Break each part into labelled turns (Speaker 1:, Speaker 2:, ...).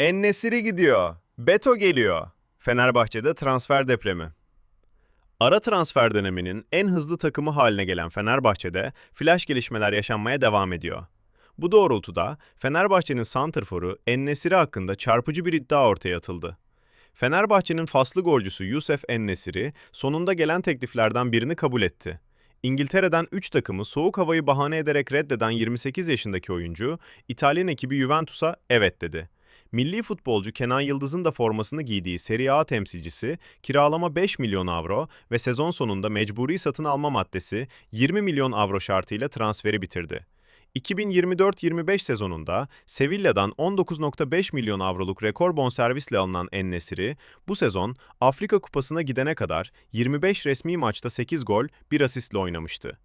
Speaker 1: Ennesiri gidiyor. Beto geliyor. Fenerbahçe'de transfer depremi. Ara transfer döneminin en hızlı takımı haline gelen Fenerbahçe'de flash gelişmeler yaşanmaya devam ediyor. Bu doğrultuda Fenerbahçe'nin santrforu Ennesiri hakkında çarpıcı bir iddia ortaya atıldı. Fenerbahçe'nin faslı golcüsü Yusuf Ennesiri sonunda gelen tekliflerden birini kabul etti. İngiltere'den 3 takımı soğuk havayı bahane ederek reddeden 28 yaşındaki oyuncu, İtalyan ekibi Juventus'a evet dedi. Milli futbolcu Kenan Yıldız'ın da formasını giydiği Serie A temsilcisi, kiralama 5 milyon avro ve sezon sonunda mecburi satın alma maddesi 20 milyon avro şartıyla transferi bitirdi. 2024-25 sezonunda Sevilla'dan 19.5 milyon avroluk rekor bonservisle alınan En-Nesyri, bu sezon Afrika Kupası'na gidene kadar 25 resmi maçta 8 gol, 1 asistle oynamıştı.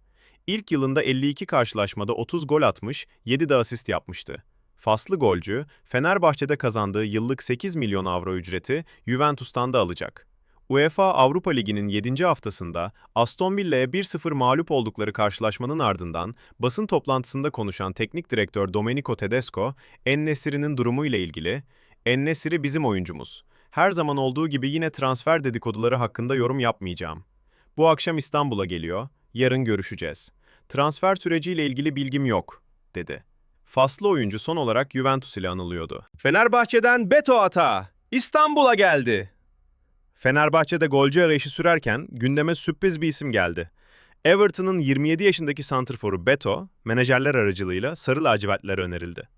Speaker 1: İlk yılında 52 karşılaşmada 30 gol atmış, 7 de asist yapmıştı. Faslı golcü, Fenerbahçe'de kazandığı yıllık 8 milyon avro ücreti Juventus'tan da alacak. UEFA Avrupa Ligi'nin 7. haftasında Aston Villa'ya 1-0 mağlup oldukları karşılaşmanın ardından basın toplantısında konuşan teknik direktör Domenico Tedesco, En-Nesyri'nin durumuyla ilgili "En-Nesyri bizim oyuncumuz. Her zaman olduğu gibi yine transfer dedikoduları hakkında yorum yapmayacağım. Bu akşam İstanbul'a geliyor, yarın görüşeceğiz. Transfer süreciyle ilgili bilgim yok." dedi. Faslı oyuncu son olarak Juventus ile anılıyordu. Fenerbahçe'den Beto Ata İstanbul'a geldi. Fenerbahçe'de golcü arayışı sürerken gündeme sürpriz bir isim geldi. Everton'ın 27 yaşındaki santrforu Beto, menajerler aracılığıyla sarı lacivertlere önerildi.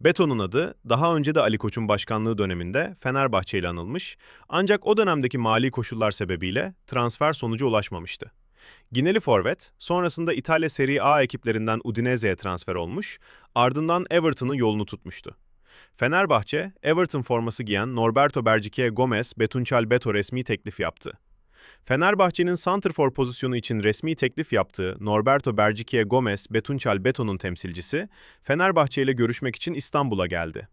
Speaker 1: Beto'nun adı daha önce de Ali Koç'un başkanlığı döneminde Fenerbahçe ile anılmış ancak o dönemdeki mali koşullar sebebiyle transfer sonucu ulaşmamıştı. Gineli forvet, sonrasında İtalya Serie A ekiplerinden Udinese'ye transfer olmuş, ardından Everton'ın yolunu tutmuştu. Fenerbahçe, Everton forması giyen Norberto Bercique Gomez Betunçal Beto resmi teklif yaptı. Fenerbahçe'nin santrfor pozisyonu için resmi teklif yaptığı Norberto Bercique Gomez Betunçal Beto'nun temsilcisi, Fenerbahçe ile görüşmek için İstanbul'a geldi.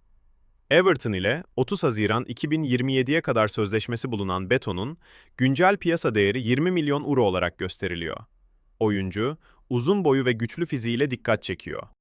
Speaker 1: Everton ile 30 Haziran 2027'ye kadar sözleşmesi bulunan Beto'nun güncel piyasa değeri 20 milyon euro olarak gösteriliyor. Oyuncu, uzun boyu ve güçlü fiziğiyle dikkat çekiyor.